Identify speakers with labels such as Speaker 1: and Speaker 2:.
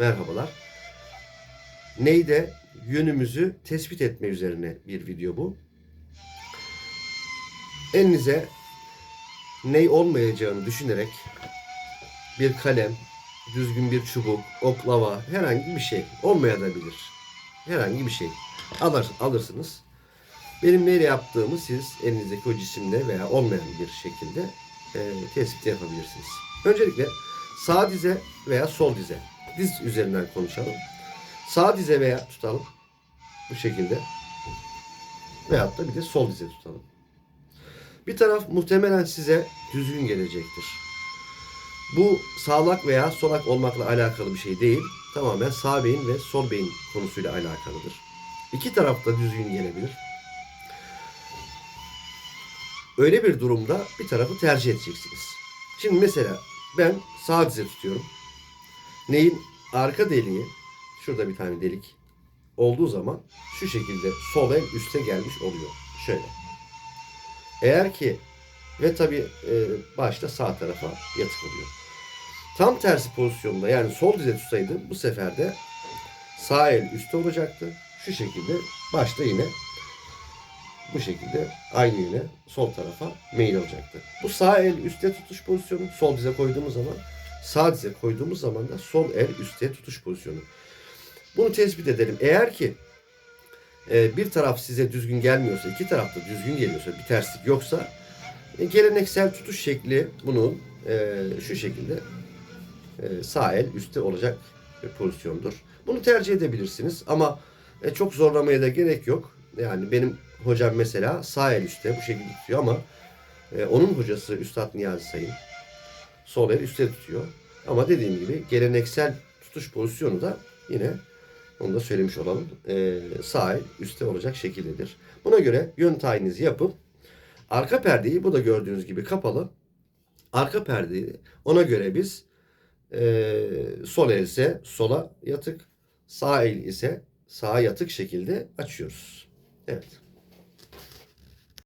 Speaker 1: Merhabalar. Neyde yönümüzü tespit etme üzerine bir video bu. Elinize ney olmayacağını düşünerek bir kalem, düzgün bir çubuk, oklava, herhangi bir şey olmayabilir. Herhangi bir şey alır, alırsınız. Benim neyle yaptığımı siz elinizdeki o cisimle veya olmayan bir şekilde e, tespit yapabilirsiniz. Öncelikle sağ dize veya sol dize. Diz üzerinden konuşalım. Sağ dize veya tutalım. Bu şekilde. Veyahut da bir de sol dize tutalım. Bir taraf muhtemelen size düzgün gelecektir. Bu sağlak veya solak olmakla alakalı bir şey değil. Tamamen sağ beyin ve sol beyin konusuyla alakalıdır. İki taraf da düzgün gelebilir. Öyle bir durumda bir tarafı tercih edeceksiniz. Şimdi mesela ben sağ dize tutuyorum. Neyin arka deliği, şurada bir tane delik olduğu zaman şu şekilde sol el üste gelmiş oluyor. Şöyle. Eğer ki ve tabi başta sağ tarafa yatık oluyor. Tam tersi pozisyonda yani sol dize tutsaydım bu sefer de sağ el üstte olacaktı. Şu şekilde başta yine bu şekilde aynı yöne sol tarafa meyil olacaktı. Bu sağ el üstte tutuş pozisyonu sol dize koyduğumuz zaman sağ dize koyduğumuz zaman da sol el üstte tutuş pozisyonu. Bunu tespit edelim. Eğer ki e, bir taraf size düzgün gelmiyorsa, iki taraf da düzgün geliyorsa, bir terslik yoksa e, geleneksel tutuş şekli bunun e, şu şekilde e, sağ el üstte olacak bir pozisyondur. Bunu tercih edebilirsiniz ama e, çok zorlamaya da gerek yok. Yani benim hocam mesela sağ el üstte bu şekilde tutuyor ama e, onun hocası Üstad Niyazi Sayın sol el üstte tutuyor. Ama dediğim gibi geleneksel tutuş pozisyonu da yine onu da söylemiş olalım. E, sağ el üstte olacak şekildedir. Buna göre yön tayininizi yapıp arka perdeyi bu da gördüğünüz gibi kapalı. Arka perdeyi ona göre biz e, sol el ise sola yatık, sağ el ise sağa yatık şekilde açıyoruz. Evet.